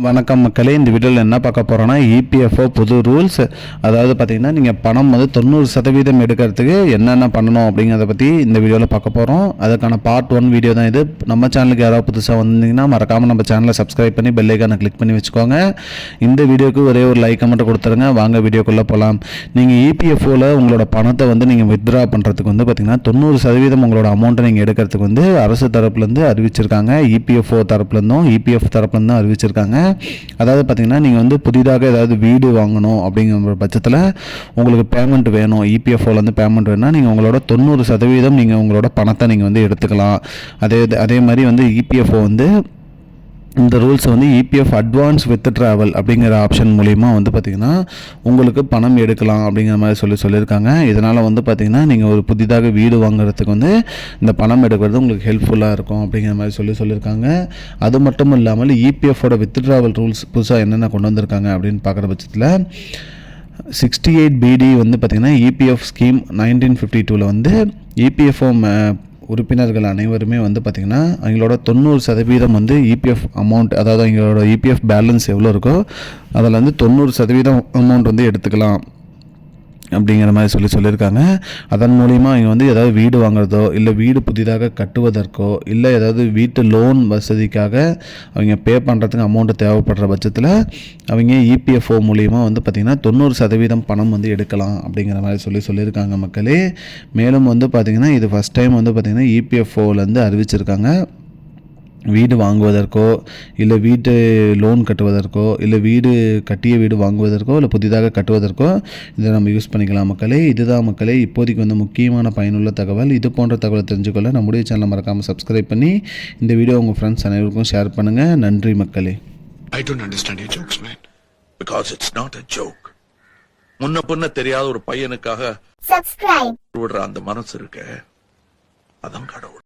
வணக்கம் மக்களே இந்த வீடியோவில் என்ன பார்க்க போகிறோன்னா இபிஎஃப்ஓ புது ரூல்ஸ் அதாவது பார்த்தீங்கன்னா நீங்கள் பணம் வந்து தொண்ணூறு சதவீதம் எடுக்கிறதுக்கு என்னென்ன பண்ணணும் அப்படிங்கிறத பற்றி இந்த வீடியோவில் பார்க்க போகிறோம் அதுக்கான பார்ட் ஒன் வீடியோ தான் இது. நம்ம சேனலுக்கு யாராவது புதுசாக வந்தீங்கன்னா மறக்காமல் நம்ம சேனலை சப்ஸ்கிரைப் பண்ணி பெல்லைக்கான கிளிக் பண்ணி வச்சுக்கோங்க. இந்த வீடியோக்கு ஒரே ஒரு லைக்கை மட்டும் கொடுத்துருங்க. வாங்க வீடியோக்குள்ளே போகலாம் நீங்கள் இபிஎஃப்ஓவில் உங்களோட பணத்தை வந்து நீங்கள் வித்ட்ரா பண்ணுறதுக்கு வந்து பார்த்தீங்கன்னா தொண்ணூறு சதவீதம் உங்களோட அமௌண்ட்டை நீங்கள் எடுக்கிறதுக்கு வந்து அரசு தரப்புலேருந்து அறிவிச்சிருக்காங்க. இபிஎஃப்ஓ தரப்புலேருந்தும் இபிஎஃப் தரப்புலேருந்தும் அறிவிச்சிருக்காங்க. அதாவது பார்த்திங்கன்னா நீங்கள் வந்து புதிதாக ஏதாவது வீடு வாங்கணும் அப்படிங்கிற பட்சத்தில் உங்களுக்கு பேமெண்ட் வேணும். இபிஎஃப்ஓலேருந்து பேமெண்ட் வேணும்னா நீங்கள் உங்களோட தொண்ணூறு சதவீதம் நீங்கள் உங்களோட பணத்தை நீங்கள் வந்து எடுத்துக்கலாம். அதே அதே மாதிரி வந்து இபிஎஃப்ஓ வந்து இந்த ரூல்ஸ் வந்து இபிஎஃப் அட்வான்ஸ் வித் ட்ராவல் அப்படிங்கிற ஆப்ஷன் மூலிமா வந்து பார்த்திங்கன்னா உங்களுக்கு பணம் எடுக்கலாம் அப்படிங்கிற மாதிரி சொல்லி சொல்லியிருக்காங்க. இதனால் வந்து பார்த்திங்கன்னா நீங்கள் ஒரு புதிதாக வீடு வாங்குறதுக்கு வந்து இந்த பணம் எடுக்கிறது உங்களுக்கு ஹெல்ப்ஃபுல்லாக இருக்கும் அப்படிங்கிற மாதிரி சொல்லி சொல்லியிருக்காங்க. அது மட்டும் இல்லாமல் இபிஎஃபோட வித் ட்ராவல் ரூல்ஸ் புதுசாக என்னென்ன கொண்டு வந்திருக்காங்க அப்படின்னு பார்க்குற பட்சத்தில் சிக்ஸ்டி எயிட் பிடி வந்து பார்த்திங்கன்னா இபிஎஃப் ஸ்கீம் நைன்டீன் ஃபிஃப்டி டூவில் வந்து இபிஎஃப்ஓ உறுப்பினர்கள் அனைவருமே வந்து பார்த்திங்கன்னா அவங்களோட தொண்ணூறு சதவீதம் வந்து இபிஎஃப் அமௌண்ட் அதாவது அவங்களோட இபிஎஃப் பேலன்ஸ் எவ்வளோ இருக்கோ அதில் வந்து தொண்ணூறு சதவீதம் அமௌண்ட் வந்து எடுத்துக்கலாம். அப்படிங்கிற மாதிரி சொல்லி சொல்லியிருக்காங்க. அதன் மூலிமா அவங்க வந்து ஏதாவது வீடு வாங்குறதோ இல்லை வீடு புதிதாக கட்டுவதற்கோ இல்லை ஏதாவது வீட்டு லோன் வசதிக்காக அவங்க பே பண்ணுறதுக்கு அமௌண்ட்டு தேவைப்படுற பட்சத்தில் அவங்க இபிஎஃப்ஓ மூலிமா வந்து பார்த்திங்கன்னா தொண்ணூறு சதவீதம் பணம் வந்து எடுக்கலாம் அப்படிங்கிற மாதிரி சொல்லி சொல்லியிருக்காங்க மக்களே. மேலும் வந்து பார்த்திங்கன்னா இது ஃபஸ்ட் டைம் வந்து பார்த்திங்கன்னா E இபிஎஃப்ஓலேருந்து அறிவிச்சிருக்காங்க. வீடு வாங்குவதற்கோ இல்லை வீட்டு லோன் கட்டுவதற்கோ இல்லை வீடு கட்டிய வீடு வாங்குவதற்கோ இல்லை புதிதாக கட்டுவதற்கோ இதை நம்ம யூஸ் பண்ணிக்கலாம் மக்களே இதுதான் மக்களே இப்போதைக்கு வந்து முக்கியமான பயனுள்ள தகவல் இது போன்ற தகவலை தெரிஞ்சுக்கொள்ள நம்முடைய சேனலை மறக்காமல் சப்ஸ்கிரைப் பண்ணி இந்த வீடியோ உங்கள் ஃப்ரெண்ட்ஸ் அனைவருக்கும் ஷேர் பண்ணுங்கள் நன்றி மக்களே I don't understand your jokes, man. Because it's not a joke. முன்ன பின்ன தெரியாத ஒரு பையனுக்காக subscribe. விடுற அந்த மனசு இருக்க அதான் கடவுள்